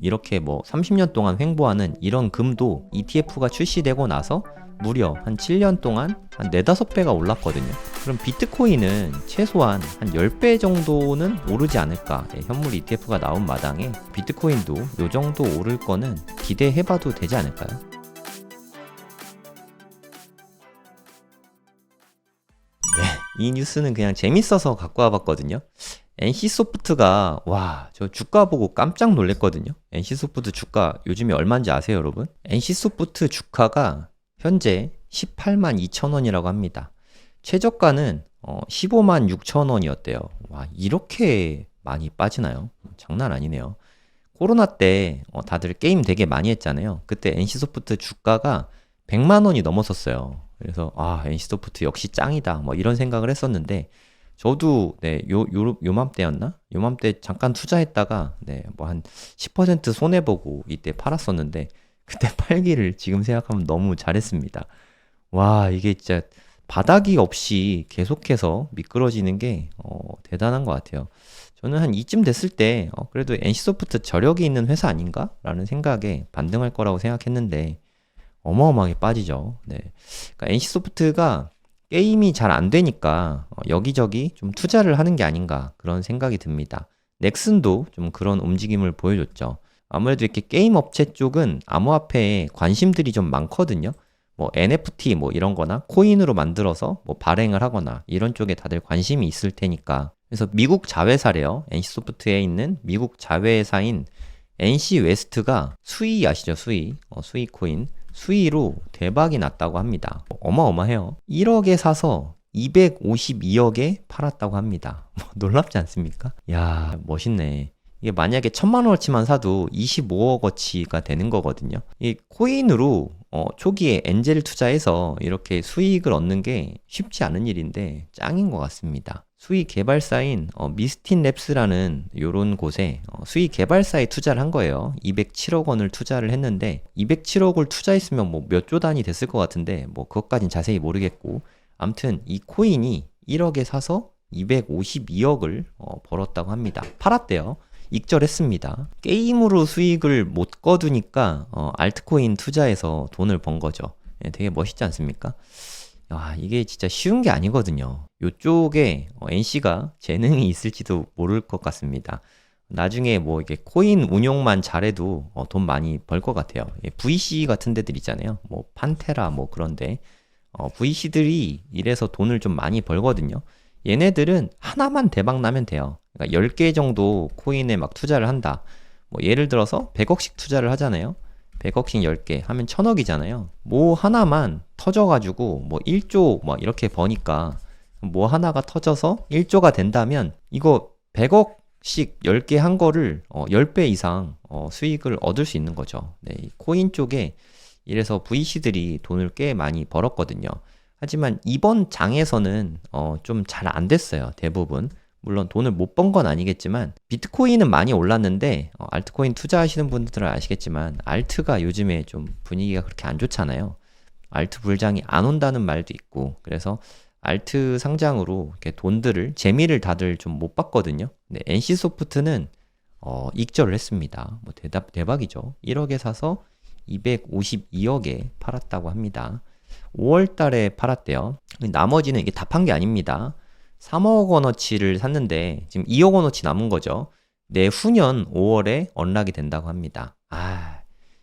이렇게 뭐 30년 동안 횡보하는 이런 금도 ETF가 출시되고 나서 무려 한 7년 동안 한 4, 5배가 올랐거든요. 그럼 비트코인은 최소한 한 10배 정도는 오르지 않을까. 네, 현물 ETF가 나온 마당에 비트코인도 요 정도 오를 거는 기대해봐도 되지 않을까요? 네, 이 뉴스는 그냥 재밌어서 갖고 와봤거든요. NC소프트가 와, 저 주가 보고 깜짝 놀랐거든요. NC소프트 주가 요즘에 얼마인지 아세요, 여러분? NC소프트 주가가 현재 18만 2천 원이라고 합니다. 최저가는 어, 15만 6천 원이었대요. 와, 이렇게 많이 빠지나요? 장난 아니네요. 코로나 때 어, 다들 게임 되게 많이 했잖아요. 그때 NC소프트 주가가 100만 원이 넘었었어요. 그래서 아, NC소프트 역시 짱이다. 뭐 이런 생각을 했었는데 저도 네, 요, 요, 요맘때였나? 요맘때 잠깐 투자했다가 네, 뭐 한 10% 손해 보고 이때 팔았었는데 그때 팔기를 지금 생각하면 너무 잘했습니다. 와, 이게 진짜 바닥이 없이 계속해서 미끄러지는 게 어, 대단한 것 같아요. 저는 한 이쯤 됐을 때 어, 그래도 NC소프트 저력이 있는 회사 아닌가? 라는 생각에 반등할 거라고 생각했는데 어마어마하게 빠지죠. 네. 그러니까 NC소프트가 게임이 잘 안 되니까 어, 여기저기 좀 투자를 하는 게 아닌가 그런 생각이 듭니다. 넥슨도 좀 그런 움직임을 보여줬죠. 아무래도 이렇게 게임 업체 쪽은 암호화폐에 관심들이 좀 많거든요. 뭐 NFT 뭐 이런 거나 코인으로 만들어서 뭐 발행을 하거나 이런 쪽에 다들 관심이 있을 테니까. 그래서 미국 자회사래요. NC소프트에 있는 미국 자회사인 NC 웨스트가 수위 아시죠? 수위. 어, 수위 코인. 수위로 대박이 났다고 합니다. 어마어마해요. 1억에 사서 252억에 팔았다고 합니다. 뭐 놀랍지 않습니까? 야, 멋있네. 이게 만약에 천만 원어치만 사도 25억 어치가 되는 거거든요. 이 코인으로 어, 초기에 엔젤 투자해서 이렇게 수익을 얻는 게 쉽지 않은 일인데 짱인 것 같습니다. 수익 개발사인 어, 미스틴 랩스라는 요런 곳에 어, 수익 개발사에 투자를 한 거예요. 207억 원을 투자를 했는데 207억을 투자했으면 뭐 몇 조 단위 됐을 것 같은데 뭐 그것까진 자세히 모르겠고 아무튼 이 코인이 1억에 사서 252억을 어, 벌었다고 합니다. 팔았대요. 익절했습니다. 게임으로 수익을 못 거두니까 어, 알트코인 투자해서 돈을 번 거죠. 예, 되게 멋있지 않습니까? 야, 이게 진짜 쉬운 게 아니거든요. 요쪽에 어, NC가 재능이 있을지도 모를 것 같습니다. 나중에 뭐 이게 코인 운용만 잘해도 어, 돈 많이 벌 것 같아요. 예, VC 같은 데들 있잖아요. 뭐 판테라 뭐 그런데 어, VC들이 이래서 돈을 좀 많이 벌거든요. 얘네들은 하나만 대박 나면 돼요. 그러니까 10개 정도 코인에 막 투자를 한다. 뭐 예를 들어서 100억씩 투자를 하잖아요. 100억씩 10개 하면 1000억이잖아요. 뭐 하나만 터져가지고 뭐 1조 뭐 이렇게 버니까 뭐 하나가 터져서 1조가 된다면 이거 100억씩 10개 한 거를 어 10배 이상 어 수익을 얻을 수 있는 거죠. 네, 코인 쪽에 이래서 VC들이 돈을 꽤 많이 벌었거든요. 하지만 이번 장에서는 어 좀 잘 안 됐어요. 대부분. 물론 돈을 못 번 건 아니겠지만 비트코인은 많이 올랐는데 어, 알트코인 투자하시는 분들은 아시겠지만 알트가 요즘에 좀 분위기가 그렇게 안 좋잖아요. 알트 불장이 안 온다는 말도 있고 그래서 알트 상장으로 이렇게 돈들을 재미를 다들 좀 못 봤거든요. 근데 NC 소프트는 어, 익절을 했습니다. 뭐 대답 대박이죠. 1억에 사서 252억에 팔았다고 합니다. 5월 달에 팔았대요. 나머지는 이게 다 판 게 아닙니다. 3억 원어치를 샀는데 지금 2억 원어치 남은 거죠. 내후년 5월에 언락이 된다고 합니다. 아,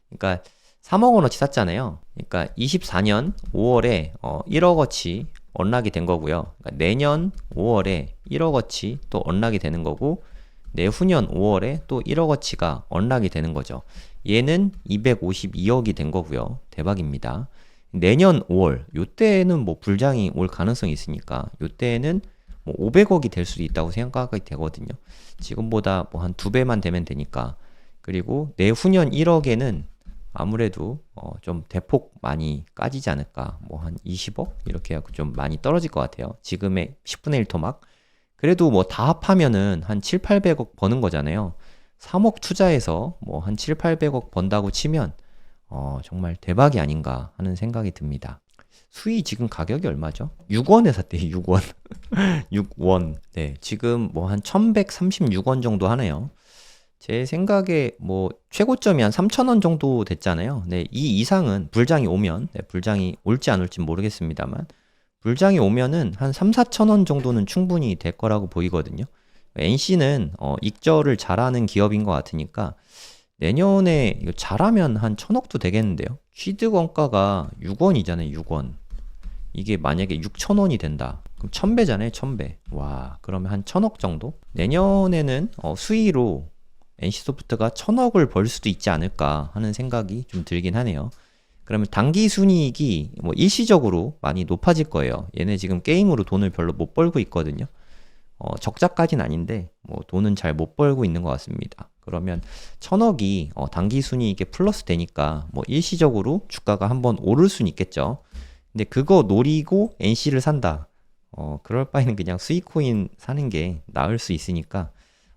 그러니까 3억 원어치 샀잖아요. 그러니까 24년 5월에 어, 1억 어치 언락이 된 거고요. 그러니까 내년 5월에 1억 어치 또 언락이 되는 거고 내후년 5월에 또 1억 어치가 언락이 되는 거죠. 얘는 252억이 된 거고요. 대박입니다. 내년 5월 요때는 뭐 불장이 올 가능성이 있으니까 요때는 뭐 500억이 될 수도 있다고 생각이 되거든요. 지금보다 뭐 한 두 배만 되면 되니까. 그리고 내후년 1억에는 아무래도 어 좀 대폭 많이 까지지 않을까. 뭐 한 20억 이렇게 해갖고 좀 많이 떨어질 것 같아요. 지금의 10분의 1 토막. 그래도 뭐 다 합하면은 한 7, 800억 버는 거잖아요. 3억 투자해서 뭐 한 7, 800억 번다고 치면 어 정말 대박이 아닌가 하는 생각이 듭니다. 수위 지금 가격이 얼마죠? 6원에 샀대요, 6원. 6원. 네, 지금 뭐 한 1136원 정도 하네요. 제 생각에 뭐 최고점이 한 3,000원 정도 됐잖아요. 네, 이 이상은 불장이 오면, 네, 불장이 올지 안 올지 모르겠습니다만, 불장이 오면은 한 3, 4천 원 정도는 충분히 될 거라고 보이거든요. NC는 어, 익절을 잘하는 기업인 것 같으니까 내년에 잘하면 한 천억도 되겠는데요. 취득 원가가 6원이잖아요, 6원. 이게 만약에 6천 원이 된다. 그럼 1000배잖아요, 1000배. 와, 그러면 한 천억 정도? 내년에는 어, 수위로 NC소프트가 천억을 벌 수도 있지 않을까 하는 생각이 좀 들긴 하네요. 그러면 단기 순이익이 뭐 일시적으로 많이 높아질 거예요. 얘네 지금 게임으로 돈을 별로 못 벌고 있거든요. 어, 적자까지는 아닌데 뭐 돈은 잘 못 벌고 있는 것 같습니다. 그러면 천억이 어, 단기 순이익에 플러스 되니까 뭐 일시적으로 주가가 한번 오를 수는 있겠죠. 근데 그거 노리고 NC를 산다. 어, 그럴 바에는 그냥 스위코인 사는 게 나을 수 있으니까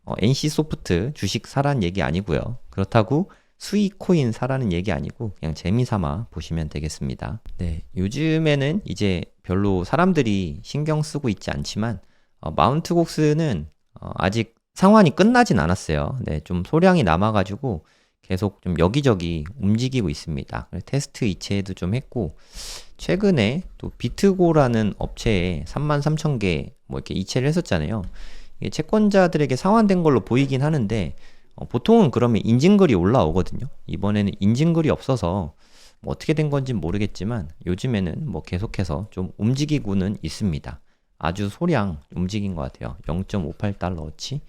어, NC 소프트 주식 사란 얘기 아니고요. 그렇다고 수익코인 사라는 얘기 아니고 그냥 재미삼아 보시면 되겠습니다. 네, 요즘에는 이제 별로 사람들이 신경 쓰고 있지 않지만 어, 마운트 곡스는 어, 아직 상환이 끝나진 않았어요. 네, 좀 소량이 남아가지고 계속 좀 여기저기 움직이고 있습니다. 테스트 이체도 좀 했고 최근에 또 비트고라는 업체에 33,000개 뭐 이렇게 이체를 했었잖아요. 이게 채권자들에게 상환된 걸로 보이긴 하는데 어, 보통은 그러면 인증글이 올라오거든요. 이번에는 인증글이 없어서 뭐 어떻게 된 건지 모르겠지만 요즘에는 뭐 계속해서 좀 움직이고는 있습니다. 아주 소량 움직인 것 같아요. 0.58달러어치 뭐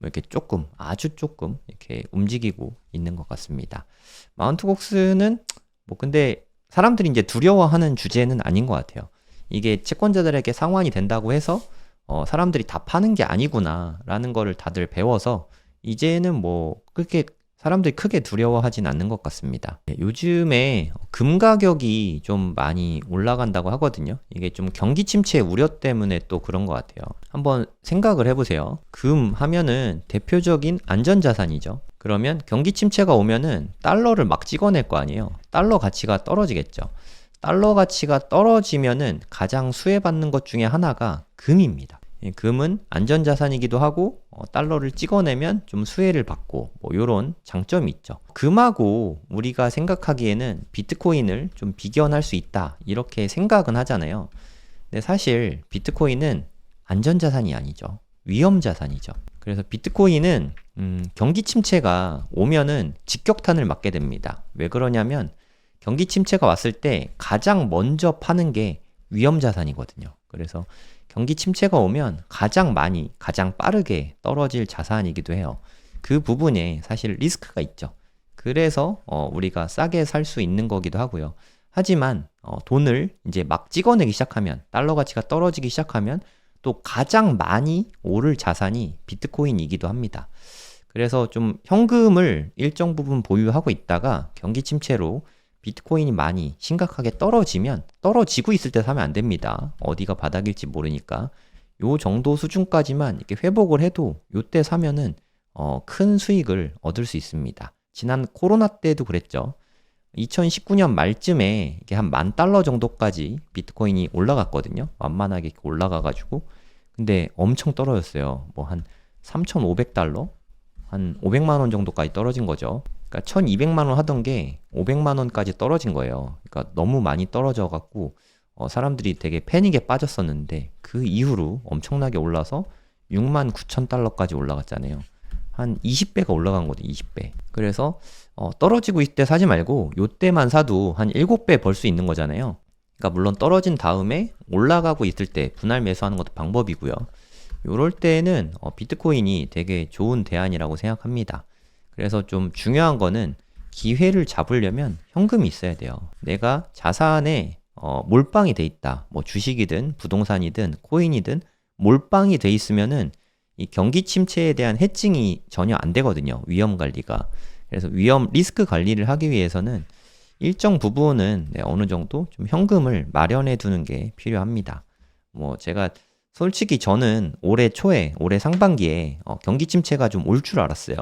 이렇게 조금 아주 조금 이렇게 움직이고 있는 것 같습니다. 마운트곡스는 뭐 근데 사람들이 이제 두려워하는 주제는 아닌 것 같아요. 이게 채권자들에게 상환이 된다고 해서 어, 사람들이 다 파는 게 아니구나라는 거를 다들 배워서 이제는 뭐 그렇게 사람들이 크게 두려워하진 않는 것 같습니다. 네, 요즘에 금 가격이 좀 많이 올라간다고 하거든요. 이게 좀 경기 침체 우려 때문에 또 그런 것 같아요. 한번 생각을 해보세요. 금 하면은 대표적인 안전자산이죠. 그러면 경기 침체가 오면은 달러를 막 찍어낼 거 아니에요. 달러 가치가 떨어지겠죠. 달러 가치가 떨어지면은 가장 수혜받는 것 중에 하나가 금입니다. 금은 안전자산이기도 하고 어, 달러를 찍어내면 좀 수혜를 받고 뭐 이런 장점이 있죠. 금하고 우리가 생각하기에는 비트코인을 좀 비견할 수 있다 이렇게 생각은 하잖아요. 근데 사실 비트코인은 안전자산이 아니죠. 위험자산이죠. 그래서 비트코인은 음, 경기 침체가 오면은 직격탄을 맞게 됩니다. 왜 그러냐면 경기 침체가 왔을 때 가장 먼저 파는 게 위험 자산이거든요. 그래서 경기 침체가 오면 가장 많이, 가장 빠르게 떨어질 자산이기도 해요. 그 부분에 사실 리스크가 있죠. 그래서 어, 우리가 싸게 살 수 있는 거기도 하고요. 하지만 어, 돈을 이제 막 찍어내기 시작하면 달러 가치가 떨어지기 시작하면 또 가장 많이 오를 자산이 비트코인이기도 합니다. 그래서 좀 현금을 일정 부분 보유하고 있다가 경기 침체로 비트코인이 많이 심각하게 떨어지면 떨어지고 있을 때 사면 안 됩니다. 어디가 바닥일지 모르니까. 요 정도 수준까지만 이렇게 회복을 해도 요때 사면은 어, 큰 수익을 얻을 수 있습니다. 지난 코로나 때도 그랬죠. 2019년 말쯤에 이게 한 만 달러 정도까지 비트코인이 올라갔거든요. 완만하게 올라가가지고. 근데 엄청 떨어졌어요. 뭐 한 3,500달러? 한 500만 원 정도까지 떨어진 거죠. 그러니까 1200만 원 하던 게 500만 원까지 떨어진 거예요. 그러니까 너무 많이 떨어져 갖고 어, 사람들이 되게 패닉에 빠졌었는데 그 이후로 엄청나게 올라서 6만 9천 달러까지 올라갔잖아요. 한 20배가 올라간 거죠, 20배. 그래서 어, 떨어지고 있을 때 사지 말고 요때만 사도 한 7배 벌 수 있는 거잖아요. 그러니까 물론 떨어진 다음에 올라가고 있을 때 분할 매수하는 것도 방법이고요. 요럴 때는 어, 비트코인이 되게 좋은 대안이라고 생각합니다. 그래서 좀 중요한 거는 기회를 잡으려면 현금이 있어야 돼요. 내가 자산에 어, 몰빵이 돼 있다. 뭐 주식이든 부동산이든 코인이든 몰빵이 돼 있으면은 이 경기 침체에 대한 해칭이 전혀 안 되거든요. 위험 관리가. 그래서 위험 리스크 관리를 하기 위해서는 일정 부분은 네, 어느 정도 좀 현금을 마련해 두는 게 필요합니다. 뭐 제가 솔직히 저는 올해 초에 올해 상반기에 어, 경기 침체가 좀 올 줄 알았어요.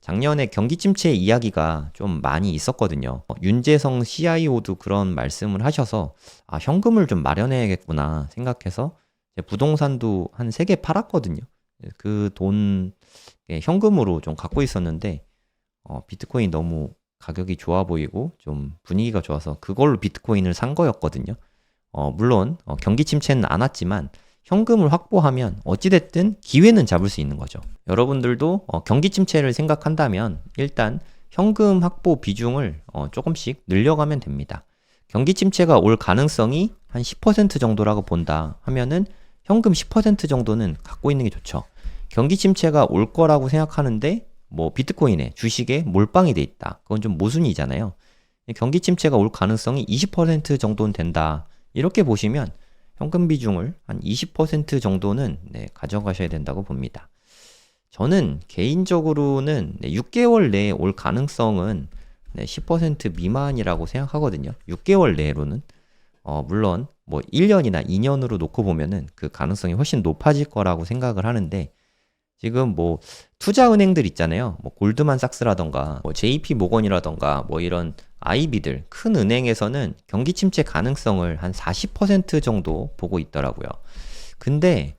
작년에 경기 침체 이야기가 좀 많이 있었거든요. 어, 윤재성 CIO도 그런 말씀을 하셔서 아, 현금을 좀 마련해야겠구나 생각해서 부동산도 한 3개 팔았거든요. 그돈 예, 현금으로 좀 갖고 있었는데 어, 비트코인 너무 가격이 좋아 보이고 좀 분위기가 좋아서 그걸로 비트코인을 산 거였거든요. 어, 물론 어, 경기 침체는 안 왔지만 현금을 확보하면 어찌됐든 기회는 잡을 수 있는 거죠. 여러분들도 어, 경기 침체를 생각한다면 일단 현금 확보 비중을 어, 조금씩 늘려가면 됩니다. 경기 침체가 올 가능성이 한 10% 정도라고 본다 하면은 현금 10% 정도는 갖고 있는 게 좋죠. 경기 침체가 올 거라고 생각하는데 뭐 비트코인에 주식에 몰빵이 돼 있다. 그건 좀 모순이잖아요. 경기 침체가 올 가능성이 20% 정도는 된다. 이렇게 보시면 현금 비중을 한 20% 정도는 네, 가져가셔야 된다고 봅니다. 저는 개인적으로는 네, 6개월 내에 올 가능성은 네, 10% 미만이라고 생각하거든요. 6개월 내로는 어, 물론 뭐 1년이나 2년으로 놓고 보면은 그 가능성이 훨씬 높아질 거라고 생각을 하는데 지금 뭐 투자 은행들 있잖아요. 뭐 골드만삭스라던가 뭐 JP 모건이라던가 뭐 이런 IB들 큰 은행에서는 경기 침체 가능성을 한 40% 정도 보고 있더라고요. 근데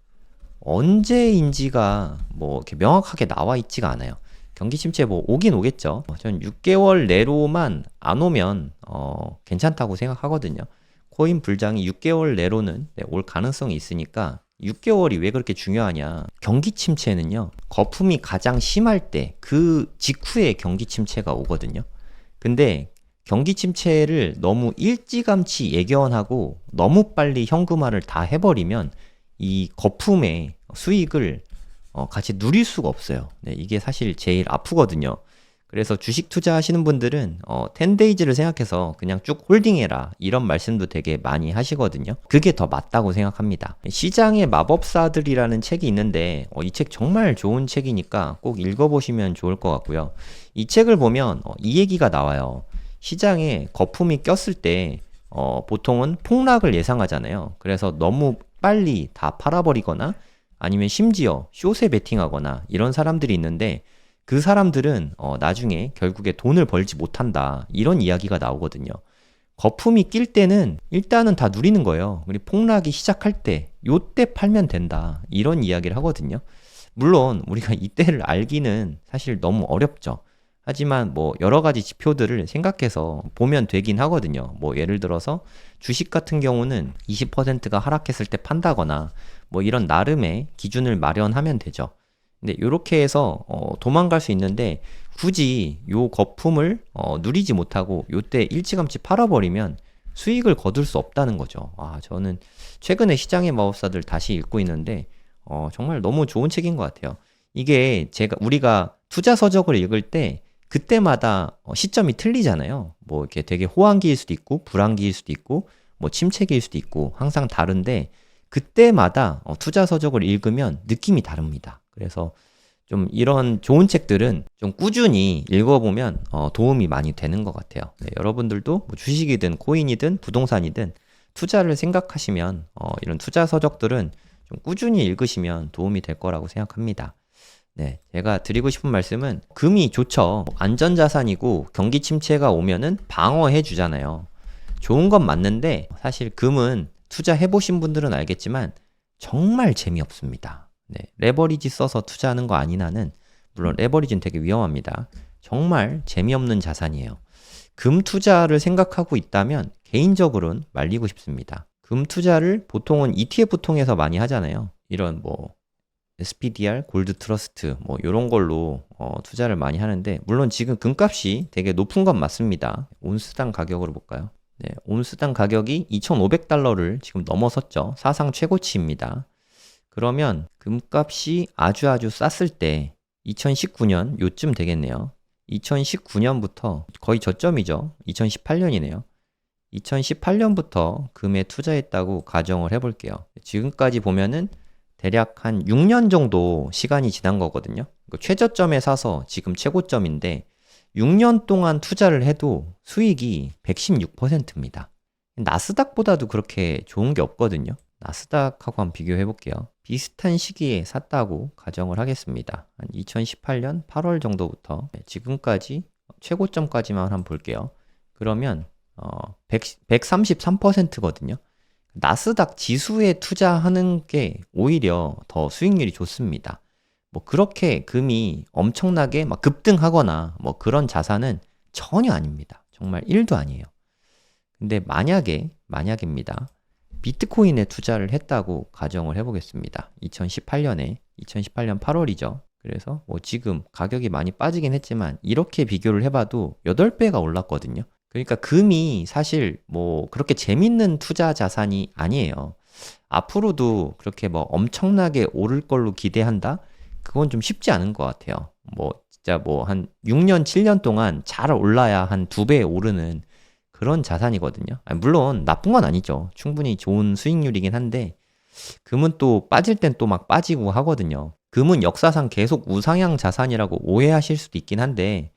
언제인지가 뭐 이렇게 명확하게 나와 있지가 않아요. 경기 침체 뭐 오긴 오겠죠. 전 6개월 내로만 안 오면 어 괜찮다고 생각하거든요. 코인 불장이 6개월 내로는 네, 올 가능성이 있으니까 6개월이 왜 그렇게 중요하냐. 경기 침체는요, 거품이 가장 심할 때 그 직후에 경기 침체가 오거든요. 근데 경기 침체를 너무 일찌감치 예견하고 너무 빨리 현금화를 다 해버리면 이 거품의 수익을 어, 같이 누릴 수가 없어요. 네, 이게 사실 제일 아프거든요. 그래서 주식 투자하시는 분들은 어, 10데이즈를 생각해서 그냥 쭉 홀딩해라 이런 말씀도 되게 많이 하시거든요. 그게 더 맞다고 생각합니다. 시장의 마법사들이라는 책이 있는데 어, 이책 정말 좋은 책이니까 꼭 읽어보시면 좋을 것 같고요. 이 책을 보면 어, 이 얘기가 나와요. 시장에 거품이 꼈을 때 어, 보통은 폭락을 예상하잖아요. 그래서 너무 빨리 다 팔아버리거나 아니면 심지어 쇼세 베팅하거나 이런 사람들이 있는데 그 사람들은 어, 나중에 결국에 돈을 벌지 못한다. 이런 이야기가 나오거든요. 거품이 낄 때는 일단은 다 누리는 거예요. 그리고 폭락이 시작할 때, 요때 팔면 된다. 이런 이야기를 하거든요. 물론 우리가 이때를 알기는 사실 너무 어렵죠. 하지만 뭐 여러 가지 지표들을 생각해서 보면 되긴 하거든요. 뭐 예를 들어서 주식 같은 경우는 20%가 하락했을 때 판다거나 뭐 이런 나름의 기준을 마련하면 되죠. 근데 이렇게 해서 어, 도망갈 수 있는데 굳이 요 거품을 어, 누리지 못하고 요때 일찌감치 팔아버리면 수익을 거둘 수 없다는 거죠. 아, 저는 최근에 시장의 마법사들 다시 읽고 있는데 어, 정말 너무 좋은 책인 것 같아요. 이게 제가 우리가 투자 서적을 읽을 때 그때마다 어, 시점이 틀리잖아요. 뭐 이렇게 되게 호황기일 수도 있고 불황기일 수도 있고 뭐 침체기일 수도 있고 항상 다른데 그때마다 어, 투자 서적을 읽으면 느낌이 다릅니다. 그래서 좀 이런 좋은 책들은 좀 꾸준히 읽어보면 어, 도움이 많이 되는 것 같아요. 네, 여러분들도 뭐 주식이든 코인이든 부동산이든 투자를 생각하시면 어, 이런 투자 서적들은 좀 꾸준히 읽으시면 도움이 될 거라고 생각합니다. 네, 제가 드리고 싶은 말씀은 금이 좋죠. 안전자산이고 경기 침체가 오면은 방어해 주잖아요. 좋은 건 맞는데 사실 금은 투자해 보신 분들은 알겠지만 정말 재미없습니다. 네, 레버리지 써서 투자하는 거 아니나는 물론 레버리지는 되게 위험합니다. 정말 재미없는 자산이에요. 금 투자를 생각하고 있다면 개인적으로는 말리고 싶습니다. 금 투자를 보통은 ETF 통해서 많이 하잖아요. 이런 뭐 SPDR, 골드 트러스트 뭐 이런 걸로 어, 투자를 많이 하는데 물론 지금 금값이 되게 높은 건 맞습니다. 온스당 가격으로 볼까요? 네, 온스당 가격이 2,500달러를 지금 넘어섰죠. 사상 최고치입니다. 그러면 금값이 아주 아주 쌌을 때 2019년 요쯤 되겠네요. 2019년부터 거의 저점이죠. 2018년이네요. 2018년부터 금에 투자했다고 가정을 해볼게요. 지금까지 보면은 대략 한 6년 정도 시간이 지난 거거든요. 그 최저점에 사서 지금 최고점인데 6년 동안 투자를 해도 수익이 116%입니다. 나스닥보다도 그렇게 좋은 게 없거든요. 나스닥하고 한번 비교해 볼게요. 비슷한 시기에 샀다고 가정을 하겠습니다. 한 2018년 8월 정도부터 네, 지금까지 최고점까지만 한번 볼게요. 그러면 어, 100, 133%거든요. 나스닥 지수에 투자하는 게 오히려 더 수익률이 좋습니다. 뭐 그렇게 금이 엄청나게 막 급등하거나 뭐 그런 자산은 전혀 아닙니다. 정말 1도 아니에요. 근데 만약에, 만약입니다. 비트코인에 투자를 했다고 가정을 해보겠습니다. 2018년에, 2018년 8월이죠. 그래서 뭐 지금 가격이 많이 빠지긴 했지만 이렇게 비교를 해봐도 8배가 올랐거든요. 그러니까 금이 사실 뭐 그렇게 재밌는 투자 자산이 아니에요. 앞으로도 그렇게 뭐 엄청나게 오를 걸로 기대한다? 그건 좀 쉽지 않은 것 같아요. 뭐 진짜 뭐 한 6년, 7년 동안 잘 올라야 한 두 배 오르는 그런 자산이거든요. 물론 나쁜 건 아니죠. 충분히 좋은 수익률이긴 한데 금은 또 빠질 땐 또 막 빠지고 하거든요. 금은 역사상 계속 우상향 자산이라고 오해하실 수도 있긴 한데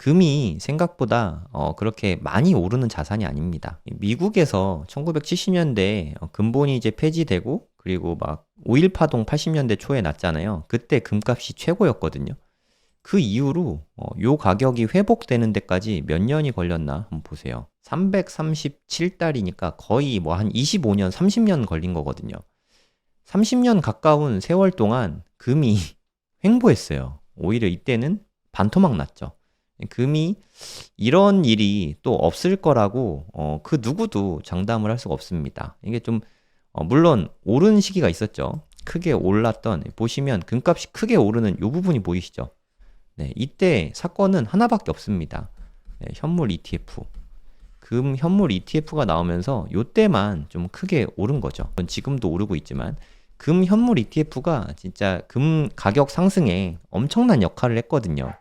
금이 생각보다 어, 그렇게 많이 오르는 자산이 아닙니다. 미국에서 1970년대 어, 근본이 이제 폐지되고 그리고 막 5.1 파동 80년대 초에 났잖아요. 그때 금값이 최고였거든요. 그 이후로 어, 요 가격이 회복되는 데까지 몇 년이 걸렸나 한번 보세요. 337달이니까 거의 뭐 한 25년, 30년 걸린 거거든요. 30년 가까운 세월 동안 금이 횡보했어요. 오히려 이때는 반토막 났죠. 금이 이런 일이 또 없을 거라고 어, 그 누구도 장담을 할 수가 없습니다. 이게 좀 어, 물론 오른 시기가 있었죠. 크게 올랐던 보시면 금값이 크게 오르는 이 부분이 보이시죠? 네, 이때 사건은 하나밖에 없습니다. 네, 현물 ETF. 금 현물 ETF가 나오면서 이때만 좀 크게 오른 거죠. 지금도 오르고 있지만 금 현물 ETF가 진짜 금 가격 상승에 엄청난 역할을 했거든요.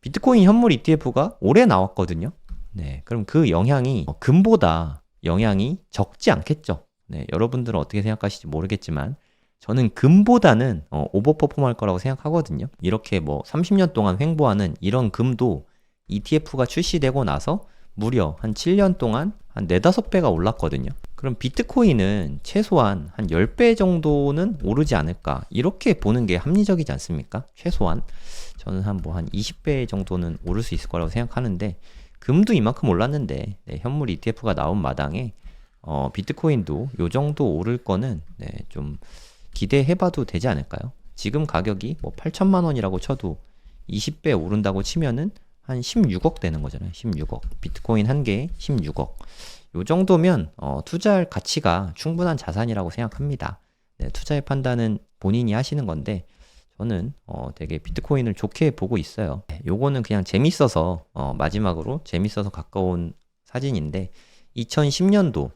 비트코인 현물 ETF가 올해 나왔거든요. 네, 그럼 그 영향이 금보다 영향이 적지 않겠죠. 네, 여러분들은 어떻게 생각하실지 모르겠지만 저는 금보다는 어, 오버퍼폼 할 거라고 생각하거든요. 이렇게 뭐 30년 동안 횡보하는 이런 금도 ETF가 출시되고 나서 무려 한 7년 동안 한 4, 5배가 올랐거든요. 그럼 비트코인은 최소한 한 10배 정도는 오르지 않을까? 이렇게 보는 게 합리적이지 않습니까? 최소한. 저는 한 뭐 한 20배 정도는 오를 수 있을 거라고 생각하는데, 금도 이만큼 올랐는데, 네, 현물 ETF가 나온 마당에, 어, 비트코인도 요 정도 오를 거는, 네, 좀 기대해봐도 되지 않을까요? 지금 가격이 뭐 8천만 원이라고 쳐도 20배 오른다고 치면은 한 16억 되는 거잖아요. 16억. 비트코인 한 개에 16억. 요 정도면 어, 투자할 가치가 충분한 자산이라고 생각합니다. 네, 투자의 판단은 본인이 하시는 건데 저는 어, 되게 비트코인을 좋게 보고 있어요. 네, 요거는 그냥 재밌어서 어, 마지막으로 재밌어서 가까운 사진인데 2010년도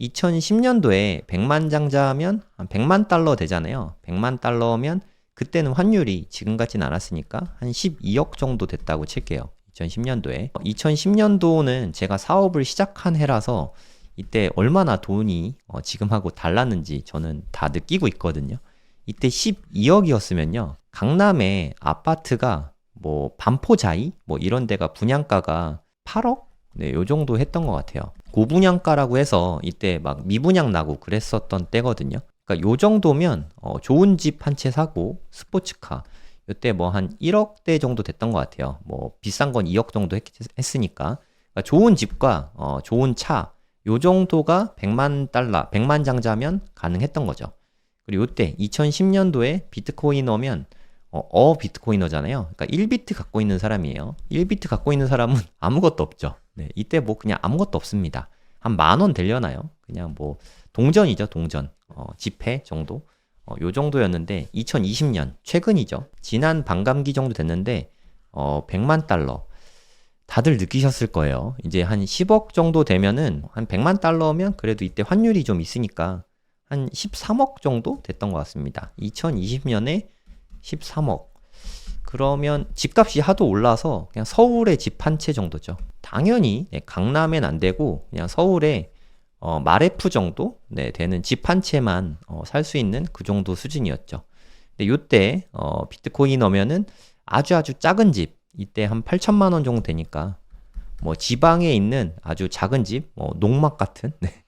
2010년도에 100만 장자면 한 100만 달러 되잖아요. 100만 달러면 그때는 환율이 지금 같진 않았으니까 한 12억 정도 됐다고 칠게요. 2010년도에. 2010년도는 제가 사업을 시작한 해라서 이때 얼마나 돈이 어, 지금하고 달랐는지 저는 다 느끼고 있거든요. 이때 12억이었으면요. 강남에 아파트가 뭐 반포자이 뭐 이런 데가 분양가가 8억? 네, 요 정도 했던 것 같아요. 고분양가라고 해서 이때 막 미분양 나고 그랬었던 때거든요. 그러니까 요 정도면 어, 좋은 집 한 채 사고 스포츠카 이때 뭐 한 1억대 정도 됐던 것 같아요. 뭐 비싼 건 2억 정도 했, 으니까 그러니까 좋은 집과 어, 좋은 차, 요 정도가 100만 달러, 100만 장자면 가능했던 거죠. 그리고 이때 2010년도에 비트코이너면 어, 어 비트코이너잖아요. 그러니까 1비트 갖고 있는 사람이에요. 1비트 갖고 있는 사람은 아무것도 없죠. 네, 이때 뭐 그냥 아무것도 없습니다. 한 만 원 되려나요? 그냥 뭐 동전이죠, 동전. 어, 지폐 정도. 어, 요 정도였는데 2020년 최근이죠. 지난 반감기 정도 됐는데 어, 100만 달러. 다들 느끼셨을 거예요. 이제 한 10억 정도 되면은 한 100만 달러면 그래도 이때 환율이 좀 있으니까 한 13억 정도 됐던 것 같습니다. 2020년에 13억. 그러면 집값이 하도 올라서 그냥 서울에 집 한 채 정도죠. 당연히 네, 강남엔 안 되고 그냥 서울에 어, 마레프 정도 네, 되는 집 한 채만 어, 살수 있는 그 정도 수준이었죠. 근데 요때 어, 비트코인 넣으면은 아주 아주 작은 집 이때 한 8천만 원 정도 되니까 뭐 지방에 있는 아주 작은 집, 뭐 농막 같은 네.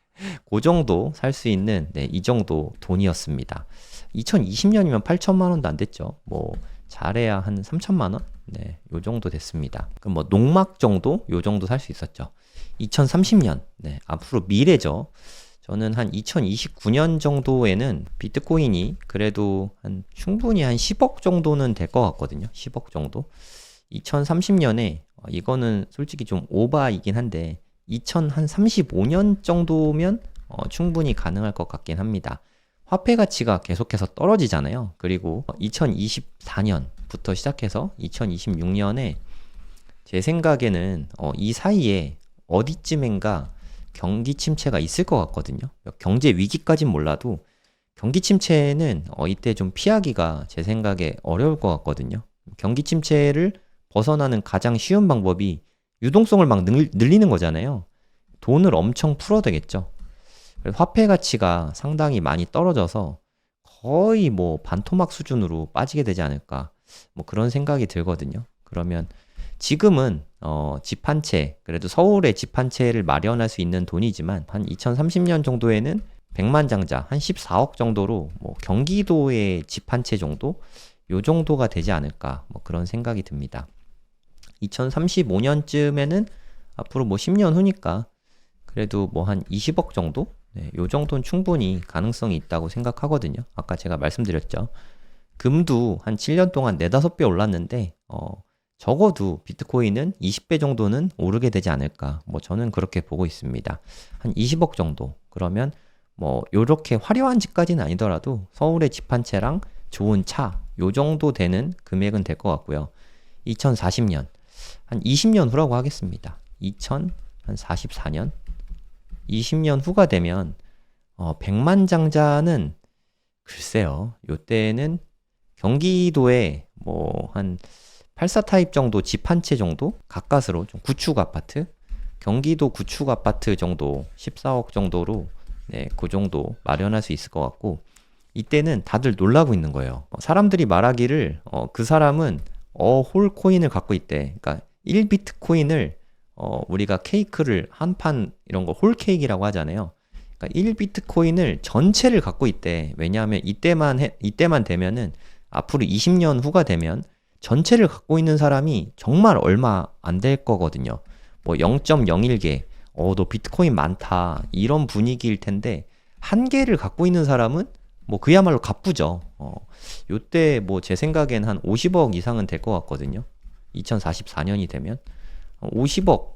그 정도 살 수 있는 네, 이 정도 돈이었습니다. 2020년이면 8천만 원도 안 됐죠. 뭐 잘해야 한 3천만 원? 네, 요 정도 됐습니다. 그럼 뭐 농막 정도 요 정도 살 수 있었죠. 2030년, 네, 앞으로 미래죠. 저는 한 2029년 정도에는 비트코인이 그래도 한 충분히 한 10억 정도는 될 것 같거든요. 10억 정도. 2030년에 이거는 솔직히 좀 오바이긴 한데 2035년 정도면 어, 충분히 가능할 것 같긴 합니다. 화폐 가치가 계속해서 떨어지잖아요. 그리고 2024년부터 시작해서 2026년에 제 생각에는 어, 이 사이에 어디쯤엔가 경기 침체가 있을 것 같거든요. 경제 위기까진 몰라도 경기 침체는 어, 이때 좀 피하기가 제 생각에 어려울 것 같거든요. 경기 침체를 벗어나는 가장 쉬운 방법이 유동성을 막 늘, 늘리는 거잖아요. 돈을 엄청 풀어야 되겠죠. 화폐 가치가 상당히 많이 떨어져서 거의 뭐 반토막 수준으로 빠지게 되지 않을까. 뭐 그런 생각이 들거든요. 그러면 지금은 어, 집 한 채, 그래도 서울에 집 한 채를 마련할 수 있는 돈이지만 한 2030년 정도에는 100만 장자, 한 14억 정도로 뭐 경기도의 집 한 채 정도 요 정도가 되지 않을까 뭐 그런 생각이 듭니다. 2035년쯤에는 앞으로 뭐 10년 후니까 그래도 뭐 한 20억 정도? 네, 요 정도는 충분히 가능성이 있다고 생각하거든요. 아까 제가 말씀드렸죠. 금도 한 7년 동안 4, 5배 올랐는데 어, 적어도 비트코인은 20배 정도는 오르게 되지 않을까. 뭐 저는 그렇게 보고 있습니다. 한 20억 정도. 그러면 뭐 요렇게 화려한 집까지는 아니더라도 서울의 집 한 채랑 좋은 차, 요 정도 되는 금액은 될 것 같고요. 2040년, 한 20년 후라고 하겠습니다. 2044년? 20년 후가 되면, 어, 100만 장자는 글쎄요, 요때는 경기도에 뭐 한 84 타입 정도 집 한 채 정도 가까스로 좀 구축 아파트 경기도 구축 아파트 정도 14억 정도로 네, 그 정도 마련할 수 있을 것 같고 이때는 다들 놀라고 있는 거예요. 어, 사람들이 말하기를 어, 그 사람은 어홀 코인을 갖고 있대. 그러니까 1비트 코인을 어, 우리가 케이크를 한 판 이런 거 홀 케이크라고 하잖아요. 그러니까 1비트 코인을 전체를 갖고 있대. 왜냐하면 이때만 해, 이때만 되면은 앞으로 20년 후가 되면 전체를 갖고 있는 사람이 정말 얼마 안 될 거거든요. 뭐 0.01개, 어, 너 비트코인 많다. 이런 분위기일 텐데, 한 개를 갖고 있는 사람은 뭐 그야말로 가쁘죠. 어, 요때 뭐 제 생각엔 한 50억 이상은 될 것 같거든요. 2044년이 되면. 50억, 어,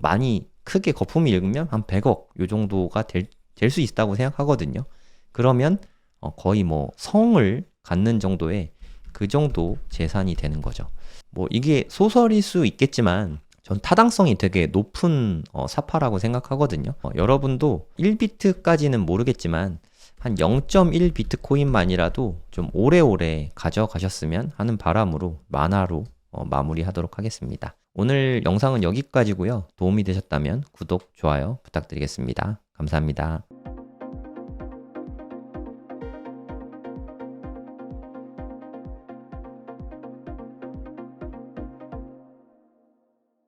많이 크게 거품이 읽으면 한 100억 요 정도가 될 수 있다고 생각하거든요. 그러면 어, 거의 뭐 성을 갖는 정도의 그 정도 재산이 되는 거죠. 뭐 이게 소설일 수 있겠지만 전 타당성이 되게 높은 어, 사파라고 생각하거든요. 어, 여러분도 1비트까지는 모르겠지만 한 0.1 비트코인만이라도 좀 오래오래 가져가셨으면 하는 바람으로 만화로 어, 마무리하도록 하겠습니다. 오늘 영상은 여기까지고요. 도움이 되셨다면 구독, 좋아요 부탁드리겠습니다. 감사합니다.